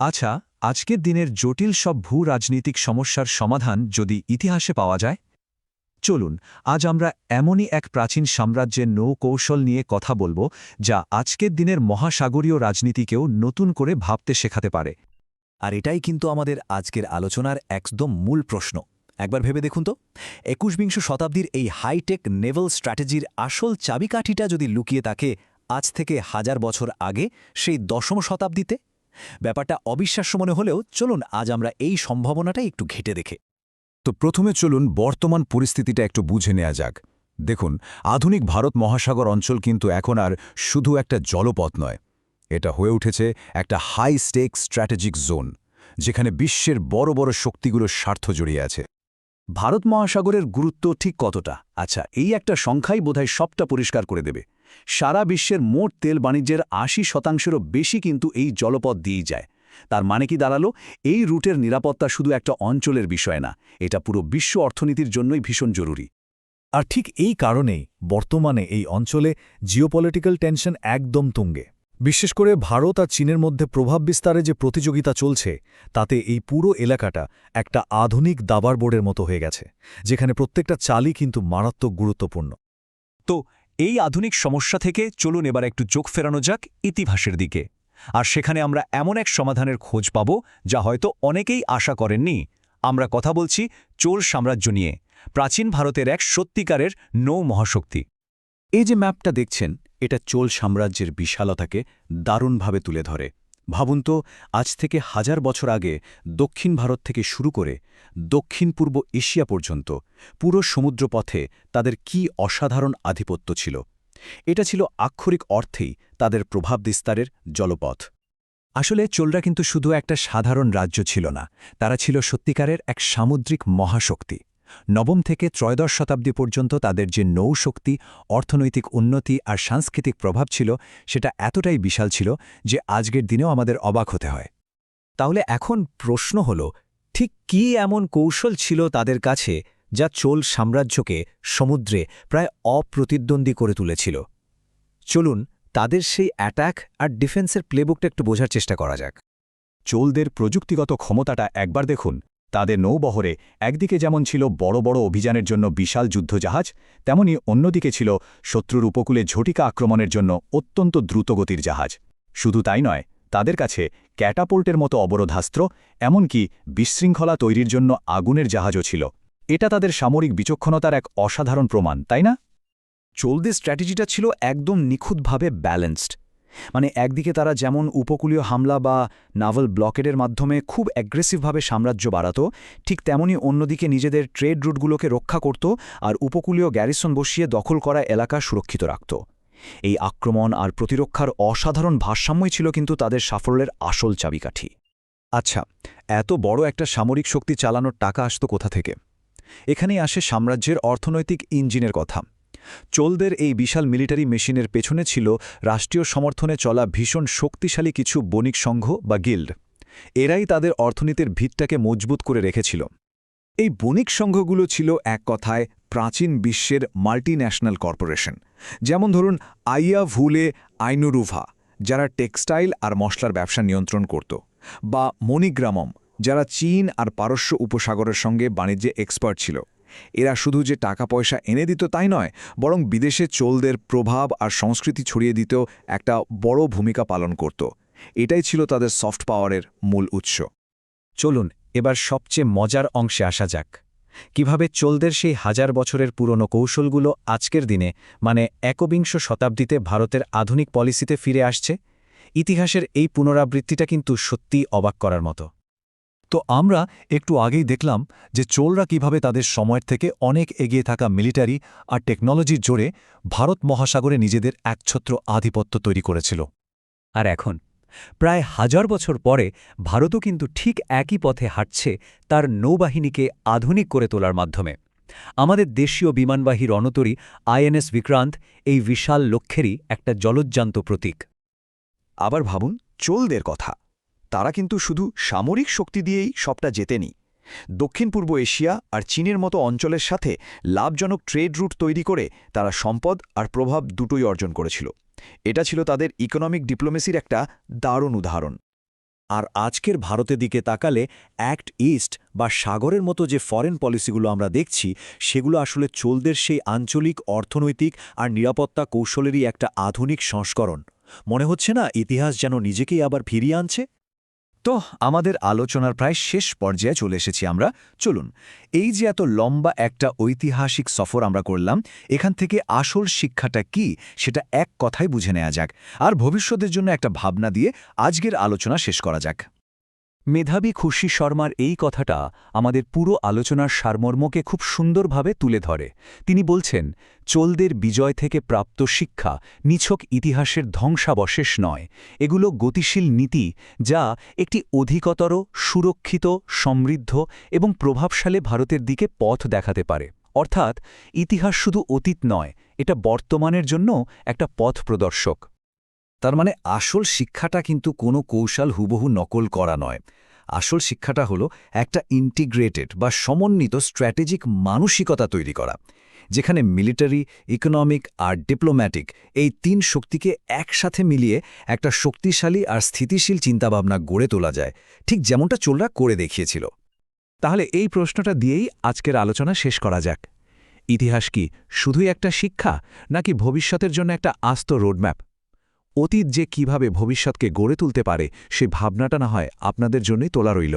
আচ্ছা আজকের দিনের জটিল সব ভূ রাজনীতিক সমস্যার সমাধান যদি ইতিহাসে পাওয়া যায়? চলুন, আজ আমরা এমনই এক প্রাচীন সাম্রাজ্যের নৌ কৌশল নিয়ে কথা বলব, যা আজকের দিনের মহাসাগরীয় রাজনীতিকেও নতুন করে ভাবতে শেখাতে পারে। আর এটাই কিন্তু আমাদের আজকের আলোচনার একদম মূল প্রশ্ন। একবার ভেবে দেখুন তো। একুশ বিংশ শতাব্দীর এই হাইটেক নেভাল স্ট্র্যাটেজির আসল চাবিকাঠিটা যদি লুকিয়ে থাকে আজ থেকে হাজার বছর আগে, সেই দশম শতাব্দীতে? ব্যাপারটা অবিশ্বাস্য মনে হলেও চলুন আজ আমরা এই সম্ভাবনাটাই একটু ঘেটে দেখে। তো প্রথমে চলুন বর্তমান পরিস্থিতিটা একটু বুঝে নেওয়া যাক। দেখুন, আধুনিক ভারত মহাসাগর অঞ্চল কিন্তু এখন আর শুধু একটা জলপথ নয়। এটা হয়ে উঠেছে একটা হাই স্টেক স্ট্র্যাটেজিক জোন যেখানে বিশ্বের বড় বড় শক্তিগুলোর স্বার্থ জড়িয়ে আছে। ভারত মহাসাগরের গুরুত্ব ঠিক কতটা? আচ্ছা এই একটা সংখ্যাই বোধহয় সবটা পরিষ্কার করে দেবে। সারা বিশ্বের মোট তেল বাণিজ্যের আশি শতাংশেরও বেশি কিন্তু এই জলপথ দিয়েই যায়। তার মানে কি দাঁড়াল? এই রুটের নিরাপত্তা শুধু একটা অঞ্চলের বিষয় না, এটা পুরো বিশ্ব অর্থনীতির জন্যই ভীষণ জরুরি। আর ঠিক এই কারণেই বর্তমানে এই অঞ্চলে জিওপলিটিক্যাল টেনশন একদম তুঙ্গে। বিশেষ করে ভারত আর চীনের মধ্যে প্রভাব বিস্তারে যে প্রতিযোগিতা চলছে, তাতে এই পুরো এলাকাটা একটা আধুনিক দাবার বোর্ডের মতো হয়ে গেছে, যেখানে প্রত্যেকটা চালই কিন্তু মারাত্মক গুরুত্বপূর্ণ। তো এই আধুনিক সমস্যা থেকে চলুন এবার একটু চোখ ফেরানো যাক ইতিহাসের দিকে। আর সেখানে আমরা এমন এক সমাধানের খোঁজ পাব যা হয়তো অনেকেই আশা করেননি। আমরা কথা বলছি চোল সাম্রাজ্য নিয়ে, প্রাচীন ভারতের এক সত্যিকারের নৌ মহাশক্তি। এই যে ম্যাপটা দেখছেন, এটা চোল সাম্রাজ্যের বিশালতাকে দারুণভাবে তুলে ধরে। ভাবুন তো, আজ থেকে হাজার বছর আগে দক্ষিণ ভারত থেকে শুরু করে দক্ষিণ পূর্ব এশিয়া পর্যন্ত পুরো সমুদ্রপথে তাদের কি অসাধারণ আধিপত্য ছিল। এটা ছিল আক্ষরিক অর্থেই তাদের প্রভাব বিস্তারের জলপথ। আসলে চোলরা কিন্তু শুধু একটা সাধারণ রাজ্য ছিল না, তারা ছিল সত্যিকারের এক সামুদ্রিক মহাশক্তি। নবম থেকে ত্রয়োদশ শতাব্দী পর্যন্ত তাদের যে নৌশক্তি, অর্থনৈতিক উন্নতি আর সাংস্কৃতিক প্রভাব ছিল, সেটা এতটাই বিশাল ছিল যে আজকের দিনেও আমাদের অবাক হতে হয়। তাহলে এখন প্রশ্ন হল, ঠিক কি এমন কৌশল ছিল তাদের কাছে যা চোল সাম্রাজ্যকে সমুদ্রে প্রায় অপ্রতিদ্বন্দ্বী করে তুলেছিল? চলুন তাদের সেই অ্যাট্যাক আর ডিফেন্সের প্লেবুকটা একটু বোঝার চেষ্টা করা যাক। চোলদের প্রযুক্তিগত ক্ষমতাটা একবার দেখুন তাদের নৌবহরে একদিকে যেমন ছিল বড় বড় অভিযানের জন্য বিশাল যুদ্ধজাহাজ, তেমনি অন্যদিকে ছিল শত্রুর উপকূলে ঝটিকা আক্রমণের জন্য অত্যন্ত দ্রুতগতির জাহাজ। শুধু তাই নয়, তাদের কাছে ক্যাটাপোল্টের মতো অবরোধাস্ত্র, এমনকি বিশৃঙ্খলা তৈরির জন্য আগুনের জাহাজও ছিল। এটা তাদের সামরিক বিচক্ষণতার এক অসাধারণ প্রমাণ, তাই না? চোলদের স্ট্র্যাটেজিটা ছিল একদম নিখুঁতভাবে ব্যালেন্সড। মানে একদিকে তারা যেমন উপকূলীয় হামলা বা নাভাল ব্লকেডের মাধ্যমে খুব অ্যাগ্রেসিভভাবে সাম্রাজ্য বাড়াত, ঠিক তেমনি অন্যদিকে নিজেদের ট্রেড রুটগুলোকে রক্ষা করত আর উপকূলীয় গ্যারিসন বসিয়ে দখল করা এলাকা সুরক্ষিত রাখত। এই আক্রমণ আর প্রতিরক্ষার অসাধারণ ভারসাম্যই ছিল কিন্তু তাদের সাফল্যের আসল চাবিকাঠি। আচ্ছা এত বড় একটা সামরিক শক্তি চালানোর টাকা আসত কোথা থেকে? এখানেই আসে সাম্রাজ্যের অর্থনৈতিক ইঞ্জিনের কথা। চোলদের এই বিশাল মিলিটারি মেশিনের পেছনে ছিল রাষ্ট্রীয় সমর্থনে চলা ভীষণ শক্তিশালী কিছু বণিক সংঘ বা গিল্ড। এরাই তাদের অর্থনীতির ভিতটাকে মজবুত করে রেখেছিল। এই বণিক সংঘগুলো ছিল এক কথায় প্রাচীন বিশ্বের মাল্টিন্যাশনাল কর্পোরেশন। যেমন ধরুন আইয়া ভুলে আইনুরুভা, যারা টেক্সটাইল আর মশলার ব্যবসা নিয়ন্ত্রণ করত, বা মণিগ্রামম, যারা চীন আর পারস্য উপসাগরের সঙ্গে বাণিজ্যে এক্সপার্ট ছিল। এরা শুধু যে টাকা পয়সা এনে দিত তাই নয়, বরং বিদেশে চোলদের প্রভাব আর সংস্কৃতি ছড়িয়ে দিতেও একটা বড় ভূমিকা পালন করত। এটাই ছিল তাদের সফট পাওয়ারের মূল উৎস। চলুন, এবার সবচেয়ে মজার অংশে আসা যাক। কীভাবে চোলদের সেই হাজার বছরের পুরনো কৌশলগুলো আজকের দিনে মানে একবিংশ শতাব্দীতে ভারতের আধুনিক পলিসিতে ফিরে আসছে? ইতিহাসের এই পুনরাবৃত্তিটা কিন্তু সত্যিই অবাক করার মতো। তো আমরা একটু আগেই দেখলাম যে চোলরা কীভাবে তাদের সময়ের থেকে অনেক এগিয়ে থাকা মিলিটারি আর টেকনোলজির জোরে ভারত মহাসাগরে নিজেদের একছত্র আধিপত্য তৈরি করেছিল। আর এখন, প্রায় হাজার বছর পরে ভারতও কিন্তু ঠিক একই পথে হাঁটছে তার নৌবাহিনীকে আধুনিক করে তোলার মাধ্যমে। আমাদের দেশীয় বিমানবাহী রণতরী আইএনএস বিক্রান্ত এই বিশাল লক্ষ্যেরই একটা জলজ্জান্ত প্রতীক। আবার ভাবুন, চোলদের কথা। তারা কিন্তু শুধু সামরিক শক্তি দিয়েই সবটা জেতেনি। দক্ষিণ পূর্ব এশিয়া আর চীনের মতো অঞ্চলের সাথে লাভজনক ট্রেড রুট তৈরি করে তারা সম্পদ আর প্রভাব দুটোই অর্জন করেছিল। এটা ছিল তাদের ইকোনমিক ডিপ্লোমেসির একটা দারুণ উদাহরণ। আর আজকের ভারতের দিকে তাকালে অ্যাক্ট ইস্ট বা সাগরের মতো যে ফরেন পলিসিগুলো আমরা দেখছি, সেগুলো আসলে চোলদের সেই আঞ্চলিক, অর্থনৈতিক আর নিরাপত্তা কৌশলেরই একটা আধুনিক সংস্করণ। মনে হচ্ছে না ইতিহাস যেন নিজেকেই আবার ফিরিয়ে আনছে? তো আমাদের আলোচনার প্রায় শেষ পর্যায়ে চলে এসেছি আমরা। চলুন, এই যে এত লম্বা একটা ঐতিহাসিক সফর আমরা করলাম, এখান থেকে আসল শিক্ষাটা কি সেটা এক কথায় বুঝে নেওয়া যাক। আর ভবিষ্যতের জন্য একটা ভাবনা দিয়ে আজকের আলোচনা শেষ করা যাক। মেধাবী খুশি শর্মার এই কথাটা আমাদের পুরো আলোচনার সারমর্মকে খুব সুন্দরভাবে তুলে ধরে। তিনি বলছেন, চোলদের বিজয় থেকে প্রাপ্ত শিক্ষা নিছক ইতিহাসের ধ্বংসাবশেষ নয়। এগুলো গতিশীল নীতি যা একটি অধিকতর সুরক্ষিত, সমৃদ্ধ এবং প্রভাবশালী ভারতের দিকে পথ দেখাতে পারে। অর্থাৎ, ইতিহাস শুধু অতীত নয়, এটা বর্তমানের জন্য একটা পথ প্রদর্শক। তার মানে আসল শিক্ষাটা কিন্তু কোনো কৌশল হুবহু নকল করা নয়। আসল শিক্ষাটা হলো একটা ইন্টিগ্রেটেড বা সমন্বিত স্ট্র্যাটেজিক মানসিকতা তৈরি করা, যেখানে মিলিটারি ইকোনমিক আর ডিপ্লোম্যাটিক এই তিন শক্তিকে একসাথে মিলিয়ে একটা শক্তিশালী আর স্থিতিশীল চিন্তাভাবনা গড়ে তোলা যায়। ঠিক যেমনটা চোলরা করে দেখিয়েছিল। তাহলে এই প্রশ্নটা দিয়েই আজকের আলোচনা শেষ করা যাক। ইতিহাস কি শুধুই একটা শিক্ষা, নাকি ভবিষ্যতের জন্য একটা আস্ত রোডম্যাপ অতীত যে কীভাবে ভবিষ্যৎকে গড়ে তুলতে পারে, সে ভাবনাটা না হয় আপনাদের জন্যই তোলা রইল।